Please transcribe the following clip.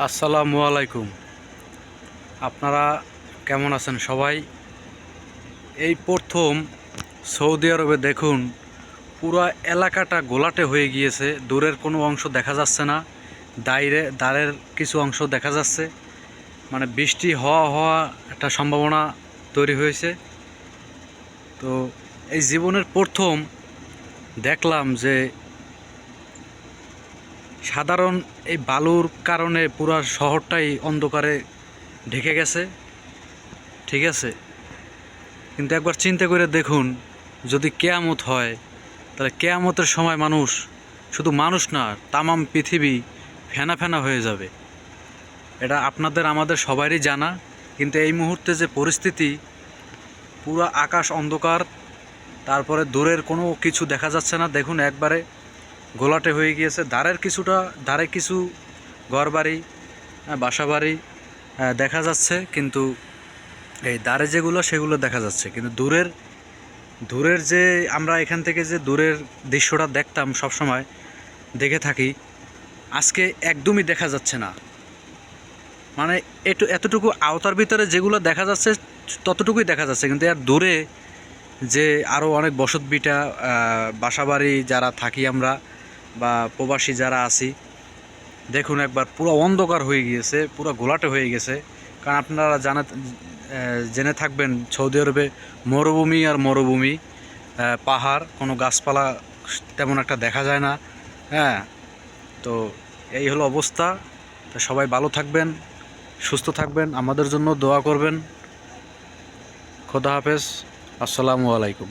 আসসালামু আলাইকুম। আপনারা কেমন আছেন সবাই? এই প্রথম সৌদি আরবে দেখুন, পুরো এলাকাটা গোলাটে হয়ে গিয়েছে, দূরের কোনো অংশ দেখা যাচ্ছে না, দাইরে, দ্বারের কিছু অংশ দেখা যাচ্ছে মানে বৃষ্টি, হওয়া হওয়া একটা সম্ভাবনা তৈরি হয়েছে। তো এই জীবনের প্রথম দেখলাম যে সাধারণ এই বালুর কারণে পুরো শহরটাই অন্ধকারে ঢেকে গেছে। ঠিক আছে? কিন্তু একবার চিন্তা করে দেখুন, যদি কেয়ামত হয়, তাহলে কেয়ামতের সময় মানুষ শুধু মানুষ না, তামাম পৃথিবী ফেনা ফেনা হয়ে যাবে। এটা আপনাদের, আমাদের সবারই জানা, কিন্তু এই মুহূর্তে যে পরিস্থিতি, পুরো আকাশ অন্ধকার, তারপরে দূরের কোনো কিছু দেখা যাচ্ছে না। দেখুন একবারে গোলাটে হয়ে গিয়েছে। দ্বারের কিছুটা, দ্বারে কিছু ঘরবাড়ি বাসা বাড়ি দেখা যাচ্ছে, কিন্তু এই দ্বারে যেগুলো, সেগুলো দেখা যাচ্ছে। কিন্তু দূরের দূরের যে আমরা এখান থেকে যে দূরের দৃশ্যটা দেখতাম সব সময় দেখে থাকি, আজকে একদমই দেখা যাচ্ছে না। মানে একটু এতটুকু আওতার ভিতরে যেগুলো দেখা যাচ্ছে, ততটুকুই দেখা যাচ্ছে। কিন্তু আর দূরে যে আরও অনেক বসত বিটা বাসাবাড়ি যারা থাকি আমরা বা প্রবাসী যারা আছি, দেখুন একবার পুরো অন্ধকার হয়ে গিয়েছে, পুরো ঘোলাটে হয়ে গেছে। কারণ আপনারা জানা জেনে থাকবেন সৌদি আরবে মরুভূমি আর মরুভূমি পাহাড়, কোনো গাছপালা তেমন একটা দেখা যায় না হ্যাঁ? তো এই হলো অবস্থা। তো সবাই ভালো থাকবেন, সুস্থ থাকবেন, আমাদের জন্য দোয়া করবেন। খোদা হাফেজ। আসসালামু আলাইকুম।